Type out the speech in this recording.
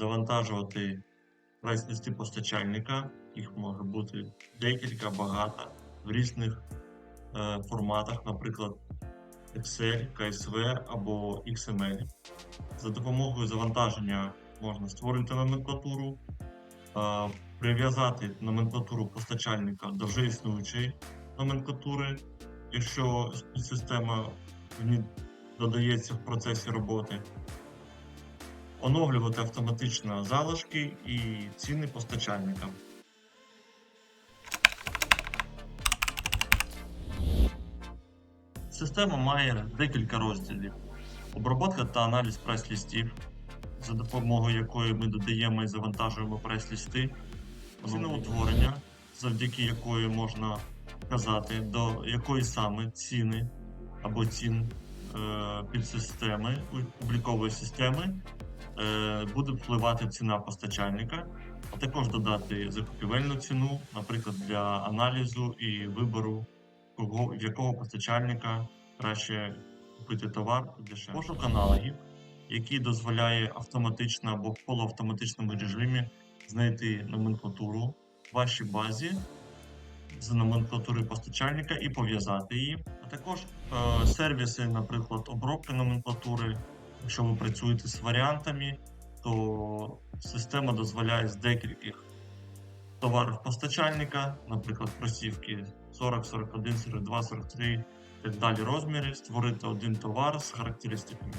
завантажувати прайс-листи постачальника. Їх може бути декілька, багато в різних е, форматах, наприклад, Excel, CSV або XML. За допомогою завантаження можна створити номенклатуру, е, прив'язати номенклатуру постачальника до вже існуючої номенклатури, якщо система додається в процесі роботи, оновлювати автоматично залишки і ціни постачальника. Система має декілька розділів: обробка та аналіз прайс-листів, за допомогою якої ми додаємо і завантажуємо прайс-листи, ціноутворення, завдяки якої можна вказати, до якої саме ціни або цін е, підсистеми облікової системи буде впливати ціна постачальника, а також додати закупівельну ціну, наприклад, для аналізу і вибору, кого, в якого постачальника краще купити товар дешевше. Пошук аналогів, який дозволяє автоматично або в полуавтоматичному режимі знайти номенклатуру в вашій базі з номенклатури постачальника і пов'язати її. А також е, сервіси, наприклад, обробки номенклатури. Якщо ви працюєте з варіантами, то система дозволяє з декільких товарів постачальника, наприклад, просівки 40, 41, 42, 43 і так далі розміри, створити один товар з характеристиками.